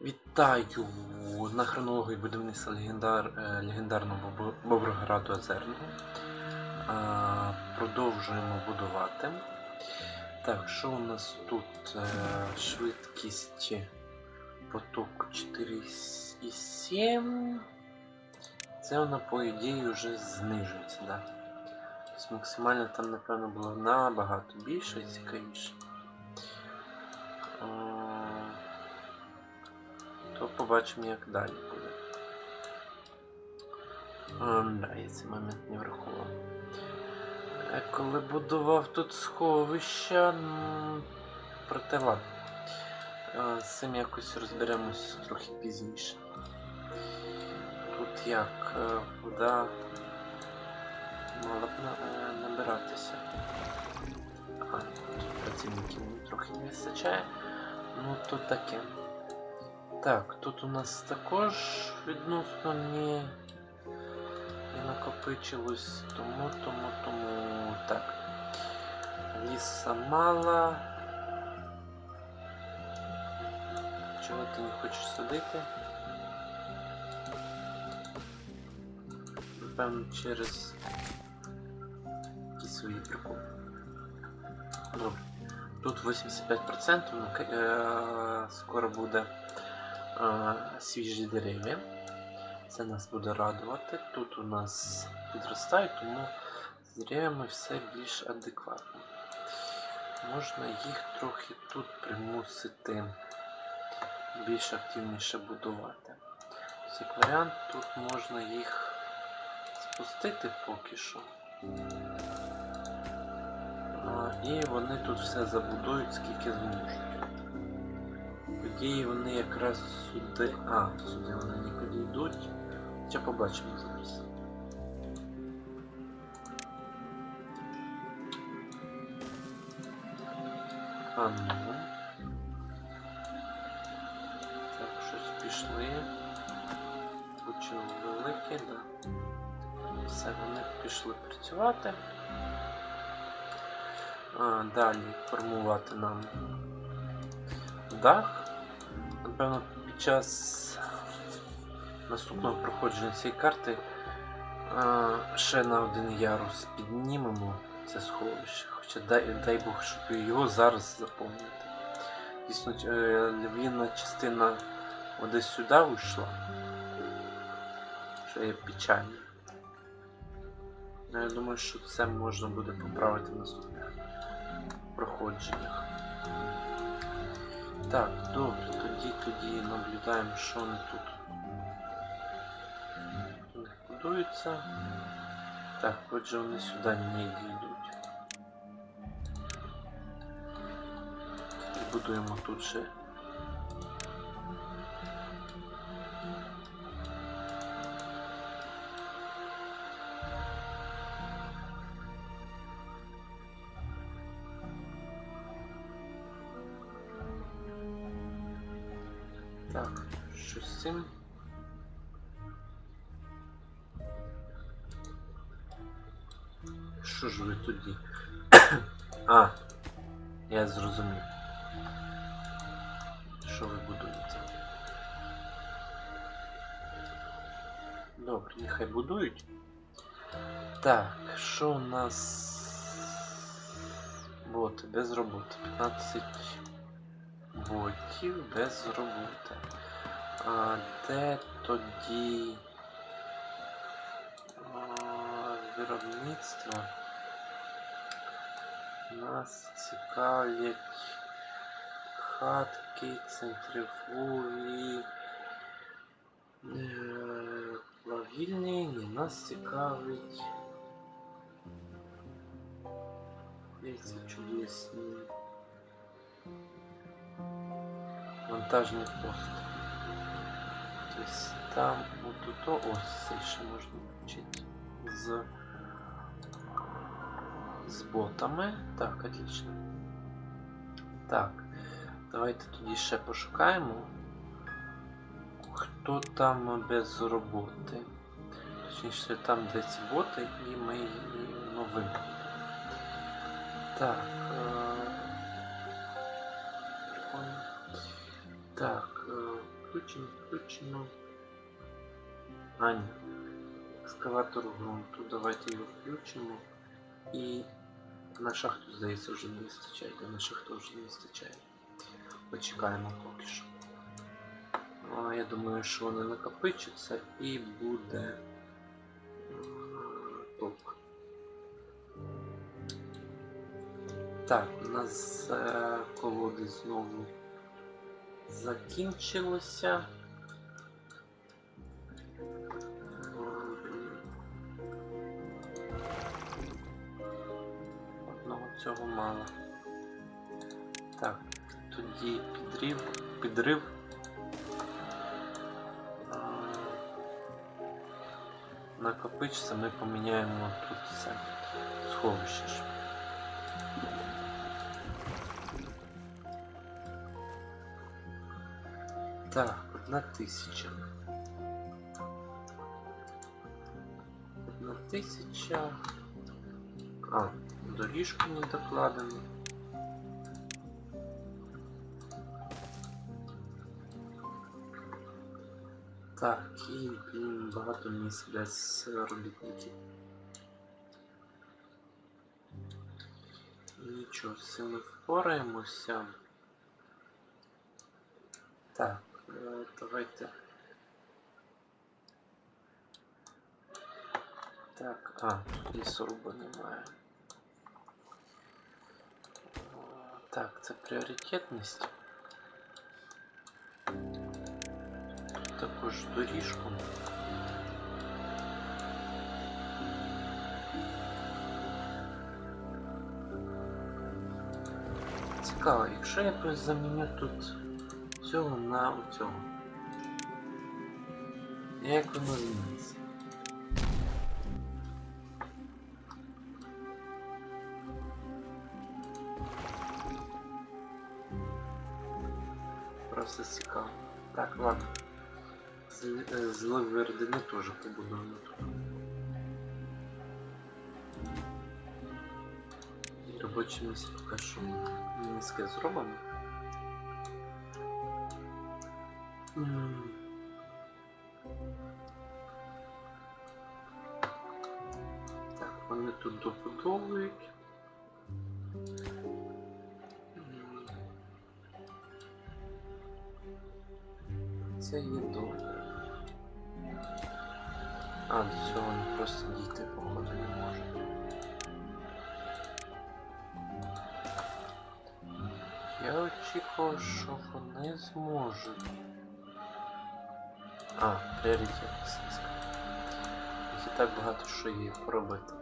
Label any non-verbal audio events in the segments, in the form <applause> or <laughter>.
Вітаю на хронології будівництва легендар, е, легендарного Боброграду Озерного. Продовжуємо будувати. Так, що у нас тут? Е, Швидкість потоку 4,7. Це вона, по ідеї, вже знижується, да? Тобто максимально там, напевно, було набагато більше цікавіше. То побачимо, як далі буде. А, да, я цей момент не врахував. Е, Коли будував тут сховища, м, проте ладно. Е, З цим якось розберемось трохи пізніше. Тут як е, вода мала б е, набиратися. А, тут працівників трохи не вистачає. Ну, то таке. Так, тут у нас також відносно не, накопичилось, тому, тому, тому. Так. Ліса мало. Чого ти не хочеш садити? Напевно, через якісь свої приколи. Добре. Тут 85%, ну, е, скоро буде свіжі дерев'я. Це нас буде радувати. Тут у нас підростають, тому з дерев'ями все більш адекватно. Можна їх трохи тут примусити більш активніше будувати. Ось Як варіант, тут можна їх спустити поки що. І вони тут все забудують, скільки зможуть. Тоді вони якраз сюди. А, сюди вони не підійдуть. Хоча побачимо зараз. А ну. Так, щось пішли. Почали великі, да. Все, вони пішли працювати. А, далі формувати нам дах. Напевно, під час наступного проходження цієї карти ще на один ярус піднімемо це сховище. Хоча дай, дай Бог, щоб його зараз заповнити. Дійсно, е, львівна частина десь сюди вийшла. Що є печально. Ну, Я думаю, що це можна буде поправити в наступних проходженнях. Так, добре, тоді тоді наблюдаємо, що вони тут. У них будуються. Так, отже вони сюди не дійдуть. І будуємо тут ще. 8. Що ж ви тоді? <coughs> А, я зрозумів. Що ви будуєте? Добре, нехай будують. Так, що у нас... Боти без роботи. 15 ботів без роботи. А де тоді а, виробництво? Нас цікавлять хатки, центрифуги, е, плавільні, ні, нас цікавить. Яйця чудесні. Монтажний пост. Тобто там от то ось це ще можна включити з, з ботами. Так, отлично. Так, давайте тоді ще пошукаємо. Хто там без роботи? Точніше, там де ці боти, і ми її новимо. Так. Е... Так. Включено, включено. А, ні. Екскаватор ґрунту. Давайте його включимо. І на шахту, здається, вже не вистачає. Та на шахту вже не вистачає. Почекаємо поки що. А, я думаю, що вони накопичаться і буде м, топ. Так, у нас е, колоди знову закінчилося. Одного цього мало. Так, тоді підрив, підрив. А, ми поміняємо тут це сховище Так, одна тисяча. Одна тисяча. А, доріжку не докладено. Так, і блін, багато місць без робітників. Нічого, з цим ми впораємося. Так, давайте. Так, а, тут лісоруба немає. О, Так, це пріоритетність. Тут також доріжку. Цікаво, якщо я якось заміню тут цього на цього. Як воно зміниться? Просто цікаво. Так, ладно. З- е, вердини теж побудуємо тут. І робоче місце поки що низьке зробимо. Так, вони тут добудовують. Це є добре. А, до цього вони просто дійти, походу, не можуть. Я очікував, що вони зможуть. А, пріоритет списка. Їх і так багато що її поробити.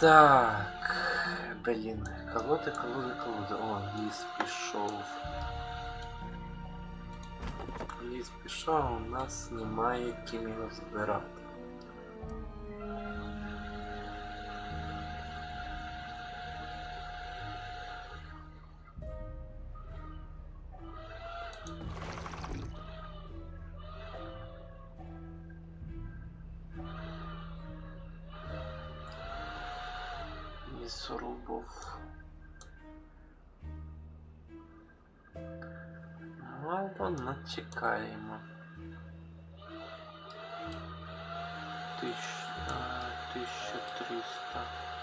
Так. Блін, колоди, колоди, колоди. О, ліс пішов. Ліс пішов, у нас немає ким його збирати. Лісорубов. Ладно, чекаємо. тысяча а,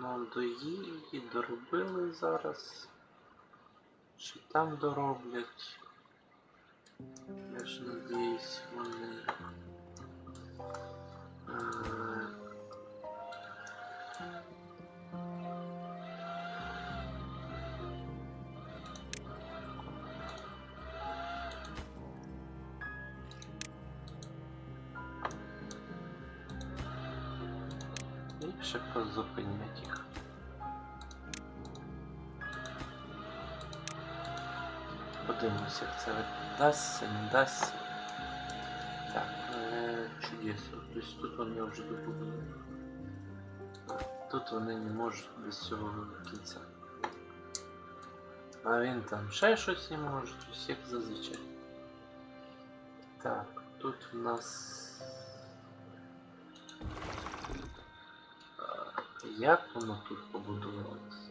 Так, тут воно до її доробили зараз. Чи там дороблять? Я ж надіюсь, І ще позупинять їх. Подивимося, як це вдасться, не дасться. Так, е, чудесно. Тобто тут вони вже добудують. Тут вони не можуть без цього кінця. А він там ще щось не може, тобто як зазвичай. Так, тут в нас. Як воно тут побудувалося?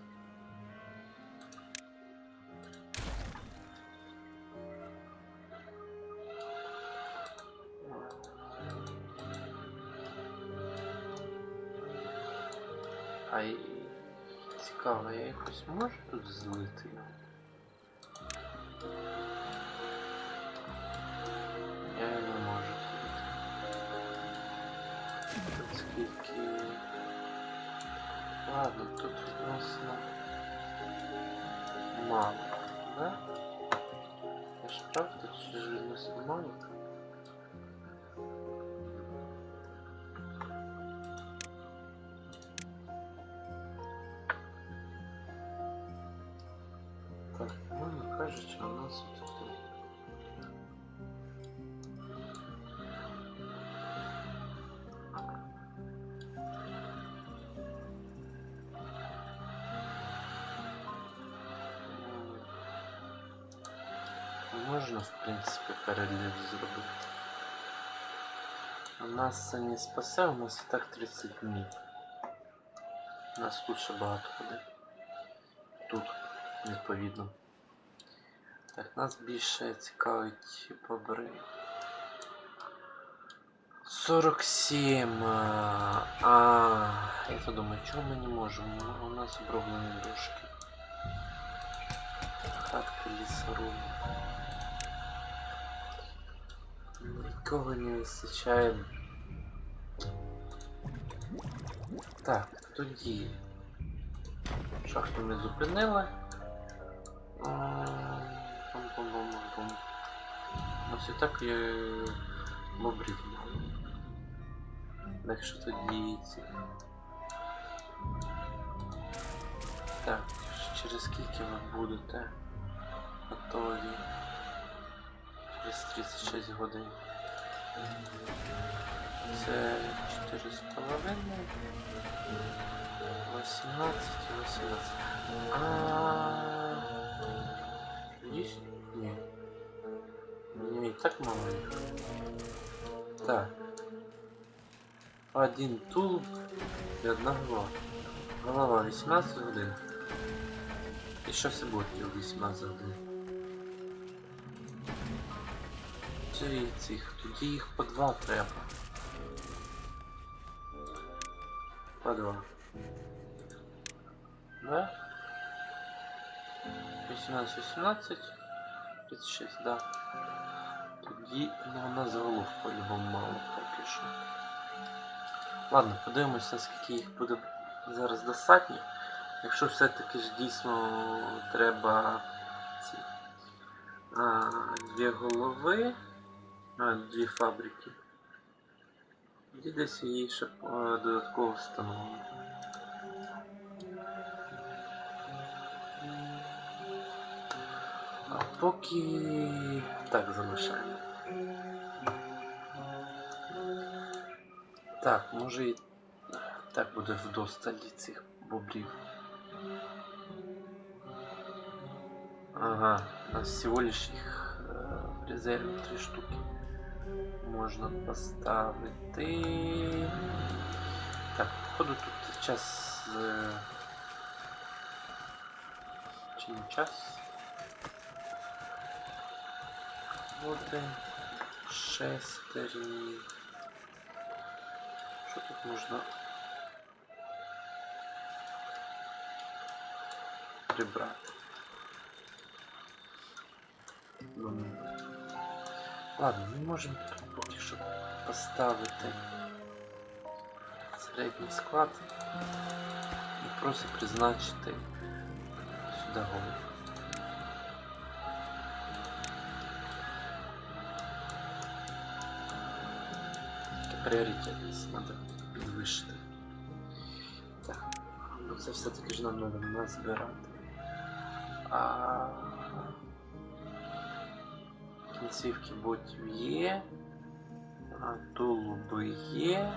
А цікаво, я якось можу тут злити його? Ладно, тут відносно мало, да? Я ж правда, чи ж відносно мало? Так, ну кажучи, у нас перелив зробити. У нас не спасе, у нас і так 30 днів. У нас тут ще багато ходи. Тут, відповідно. Так, нас більше цікавить бобри. 47. А, а, я думаю, чого ми не можемо? У нас оброблені дошки. Хатка лісоруб. Нікого не вистачає. Так, тоді. Шахту ми зупинили. Пум-пум-пум-пум. У нас і так є бобрів мало. Так що тоді ці. Так, через скільки ви будете готові? Через 36 годин. Це 4 з половиною. 18 і 18. А Здесь? Ні. Мені і так мало їх. Так. Один тулуб і одна голова. Голова 18 годин. І ще все буде 18 годин. Це цих. Тоді їх по два треба. По два. Да? 18, 18, 36, да. Тоді ну, у нас голов по-любому мало поки що. Ладно, подивимося, наскільки їх буде зараз достатньо. Якщо все-таки ж дійсно треба ці а, дві голови, а, дві фабрики. Тоді десь її ще а, додатково встановимо. А поки так залишаємо. Так, може і так буде вдосталі цих бобрів. Ага, у нас всего лишь їх е, в резерві три штуки. Можна поставити. Так, походу тут час. е, Чи не час? Буде шестерні. Що тут можна прибрати? Думаю. Ладно, ми можемо поки що поставити середній склад і просто призначити сюди голову. Пріоритетність треба підвищити. Так, ну це все-таки ж нам треба назбирати. А кінцівки ботів є, тулуби є,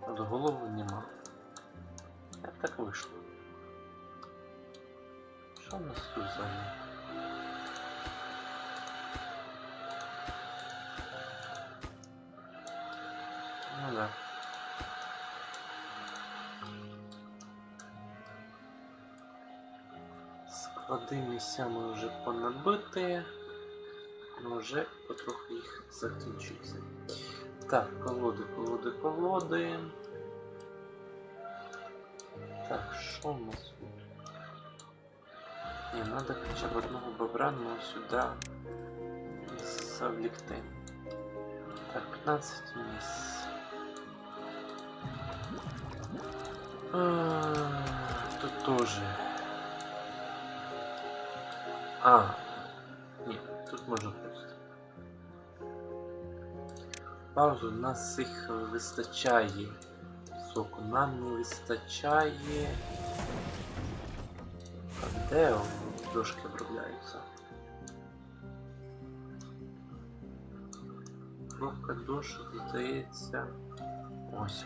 от голови нема. Як так вийшло? Що в нас тут за Ну да. Склади місцями вже понабити. Ну, вже потроху їх закінчується. Так, колоди, колоди, колоди. Так, що у нас тут? Не, надо хоча б одного бобра, ну сюди завлекти. Так, 15 місць. А, Тут тоже. А, ні, тут можна Паузу, нас їх вистачає. Соку нам не вистачає. А де дошки обробляються? Кнопка дошок, здається. Ось.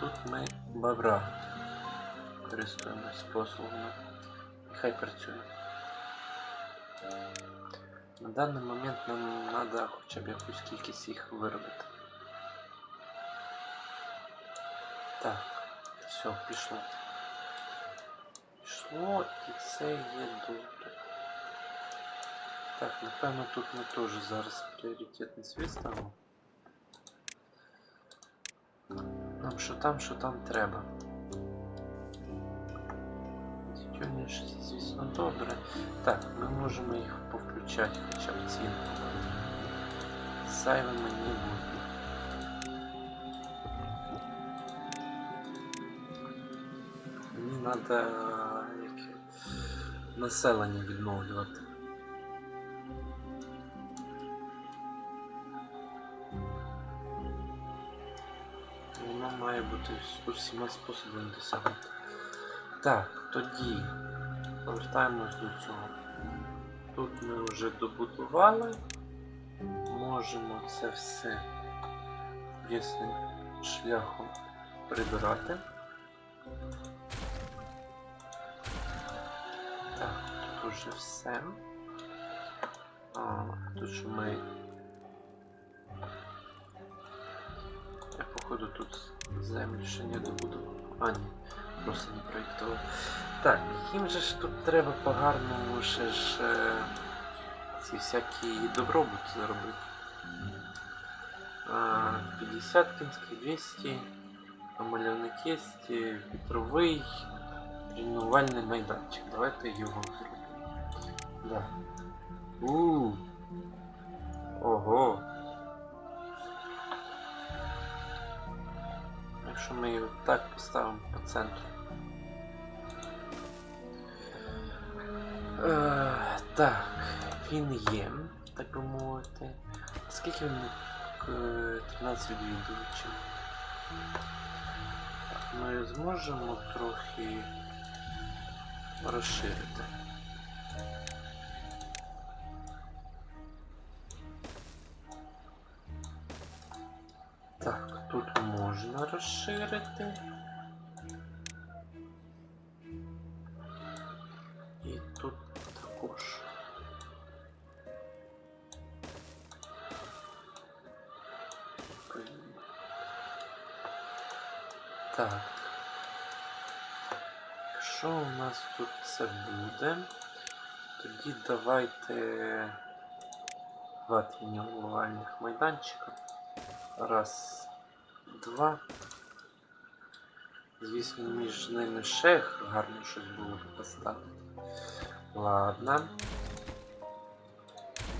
Тут ми бобра користуємось послугами. Нехай працює. На даний момент нам треба хоча б якусь кількість їх виробити. Так, все, пішло. Пішло і це є добре. Так, напевно тут ми теж зараз пріоритетний світ ставимо. Нам що там, що там треба. Тютюниш, звісно, добре. Так, ми можемо їх Повключати хоча б цінку. Зайвими не буде. Мені треба населення відновлювати. Воно має бути усіма способами досягнути. Так, тоді повертаємось до цього. Тут ми вже добудували. Можемо це все ясним шляхом прибирати. Так, тут уже все. А, тут ми. Я походу тут землю ще не добудував. А, ні, просто не проєктував. Так, їм же ж тут треба по-гарному ще ж е, ці всякі добробут заробити. А, 50 кінських 200, мальовник є, е, вітровий, тренувальний майданчик. Давайте його зробимо. Да. у Ого. Якщо ми його так поставимо по центру. Е, так, він є, так би мовити. Скільки він е, 13 відвідувачів? Так, Ми зможемо трохи розширити. Так, тут можна розширити. Також. Так. Якщо у нас тут це буде, тоді давайте два тренувальних майданчика. Раз, два. Звісно, між ними ще гарно щось було поставити. Ладно.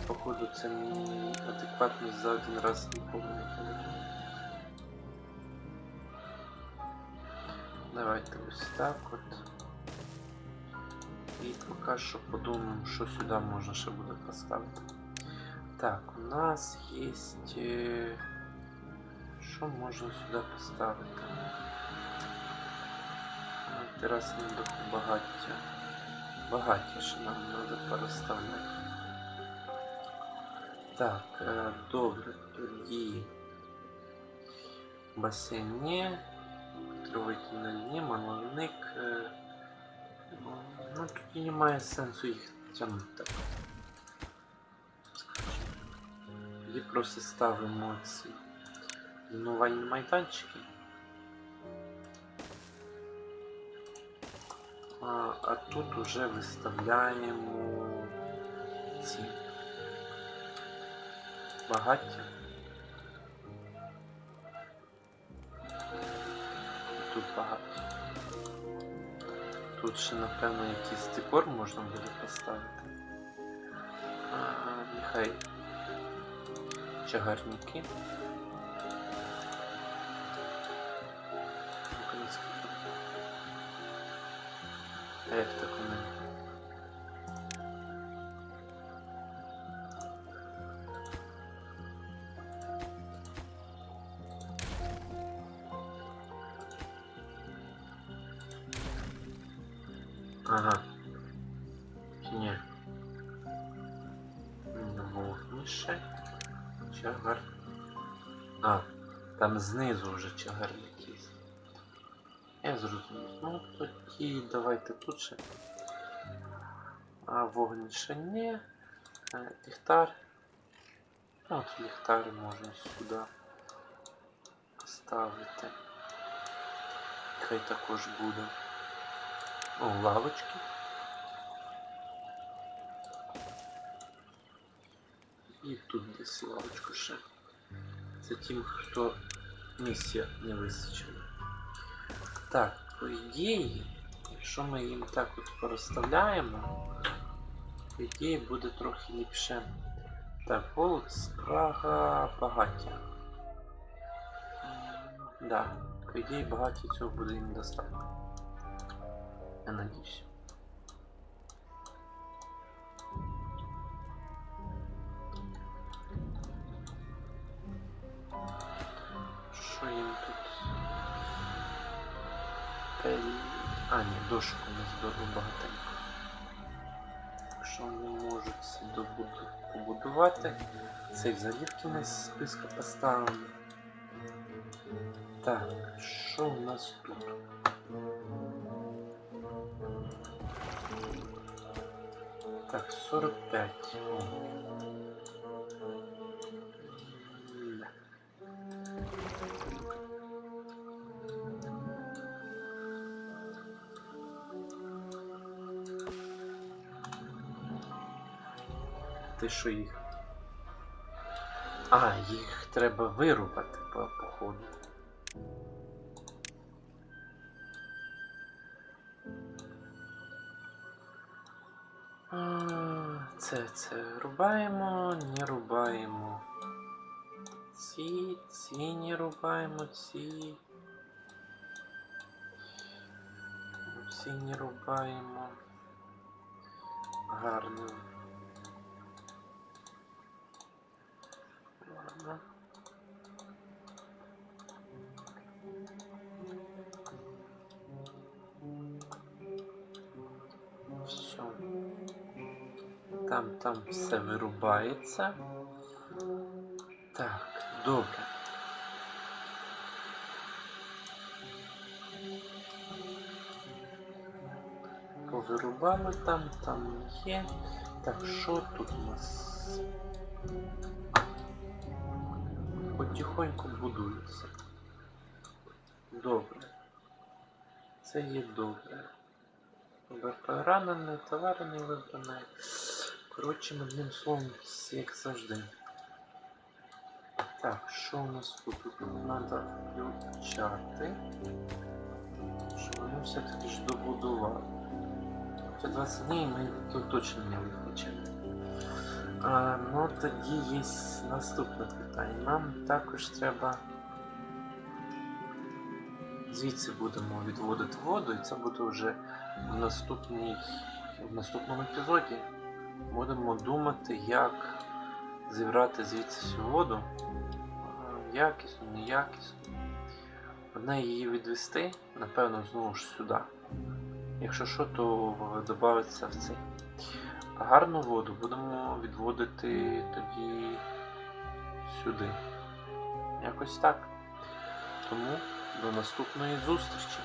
Походу це м, адекватно за один раз нікому не поведу. Давайте ось так от. І поки що подумаємо, що сюди можна ще буде поставити. Так, у нас є. е, Що можна сюди поставити? Терасне духу багаття. Багатіше нам треба переставляти. Так, е, добре, тоді басейн ні, Петровий тунель мановник. е, Ну, ну, тоді немає сенсу їх тягнути. Тоді просто ставимо ці тренувальні майданчики. А, тут уже виставляємо ці багаття. І Тут багаття. Тут ще, напевно, якийсь декор можна буде поставити. А, нехай чагарники. А як так вони? Ага. Ні. Вогнище. Чагар. А, там знизу вже чагар якийсь. Я зрозумів. Ну тоді давайте тут ще. А вогнище ні. Е, Ліхтар. Ну, От ліхтар можна сюди поставити. Хай також буде. О, лавочки. І тут десь лавочку ще. Це тим, хто місія не вистачила. Так, по ідеї, якщо ми їм так от порозставляємо, по ідеї буде трохи ліпше. Так, голод, спрага, багаття. М, Да, по ідеї багаття цього буде їм достатньо. Я надіюсь. Що їм тут? А, ні, дошку не здорово багатенько. Якщо вони можуть добуду... побудувати, цей взагалі в кінець списка поставимо. Так, що у нас тут? Так, 45. О. Ти що їх? А, їх треба вирубати по походу. Це, це рубаємо, не рубаємо. Ці, ці не рубаємо, ці. Ці не рубаємо. Гарно. Там, там все вирубається. Так, добре. Повирубали там, там є. Так, що тут у нас? Потихоньку будується. Добре. Це є добре. ВП ранений, товари не вибрані. Коротше, одним словом, все як завжди. Так, що у нас тут? Тут треба включати. Що вони все-таки ж добудували. Це 20 днів ми тут точно не виключимо. Ну тоді є наступне питання. Нам також треба. Звідси будемо відводити воду, і це буде вже в, наступній, в наступному епізоді. Будемо думати, як зібрати звідси всю воду. А, Якісно, неякісно. Одне її відвести, напевно, знову ж сюди. Якщо що, то додається в цей. А гарну воду будемо відводити тоді сюди. Якось так. Тому до наступної зустрічі.